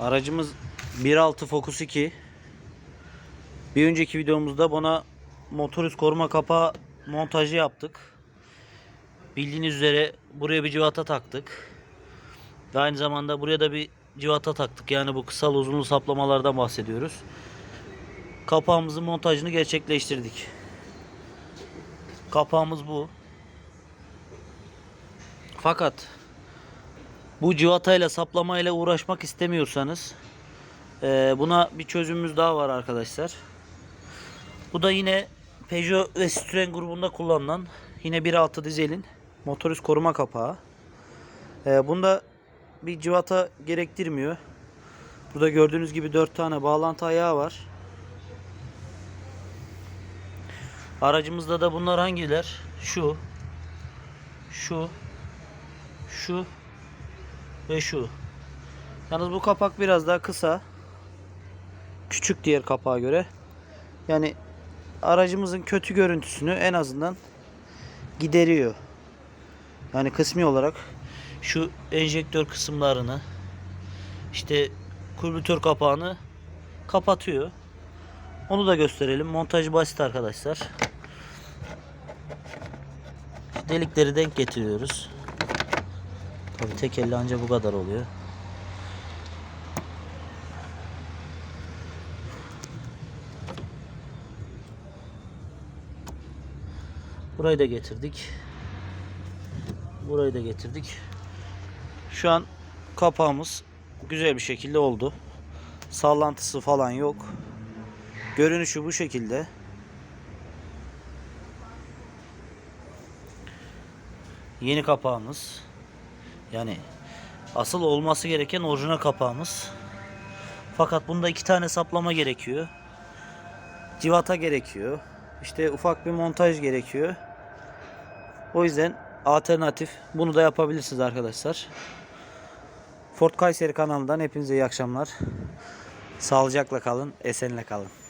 Aracımız 1.6 Focus 2. Bir önceki videomuzda buna motor üst koruma kapağı montajı yaptık. Bildiğiniz üzere buraya bir civata taktık. Ve aynı zamanda buraya da bir civata taktık. Yani bu kısal uzunlu saplamalardan bahsediyoruz. Kapağımızın montajını gerçekleştirdik. Kapağımız bu. Fakat bu civatayla saplamayla uğraşmak istemiyorsanız eee, buna bir çözümümüz daha var arkadaşlar. Bu da yine Peugeot ve Citroen grubunda kullanılan yine 1.6 dizelin motor üst koruma kapağı. Eee, bunda bir civata gerektirmiyor. Burada gördüğünüz gibi 4 tane bağlantı ayağı var. Aracımızda da bunlar hangiler? Şu, şu, şu ve şu. Yalnız bu kapak biraz daha kısa. Küçük diğer kapağa göre. Yani aracımızın kötü görüntüsünü en azından gideriyor. Yani kısmi olarak şu enjektör kısımlarını işte kulbütör kapağını kapatıyor. Onu da gösterelim. Montaj basit arkadaşlar. Delikleri denk getiriyoruz. Tabii tek elle anca bu kadar oluyor. Burayı da getirdik. Burayı da getirdik. Şu an kapağımız güzel bir şekilde oldu. Sallantısı falan yok. Görünüşü bu şekilde. Yeni kapağımız. Yani asıl olması gereken orijinal kapağımız. Fakat bunda iki tane saplama gerekiyor. Civata gerekiyor. İşte ufak bir montaj gerekiyor. O yüzden alternatif bunu da yapabilirsiniz arkadaşlar. Ford Kayseri kanalından hepinize iyi akşamlar. Sağlıcakla kalın, esenle kalın.